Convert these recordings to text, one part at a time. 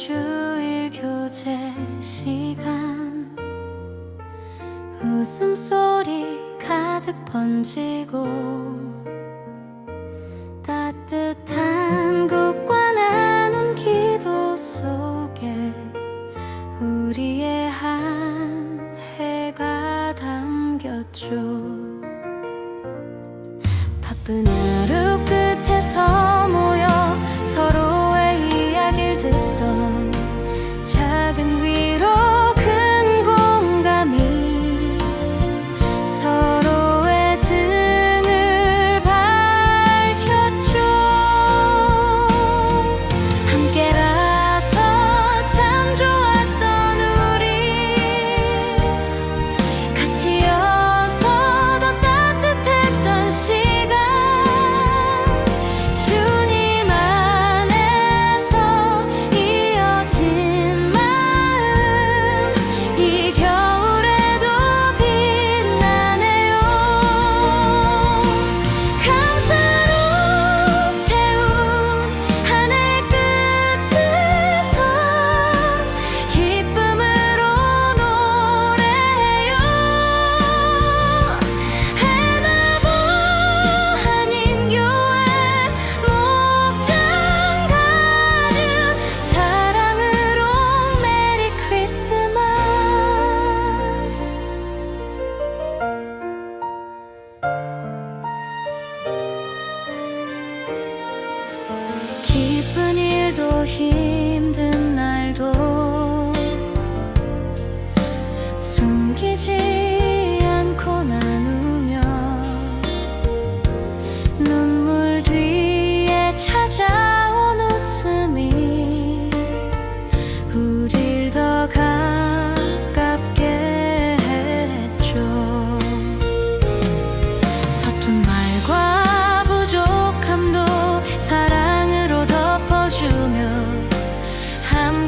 주일 교제 시간. 웃음소리 가득 번지고 따뜻한 국과 나눈 기도 속에 우리의 한 해가 담겼죠. 바쁜 하루 끝에서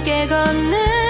함께 걷는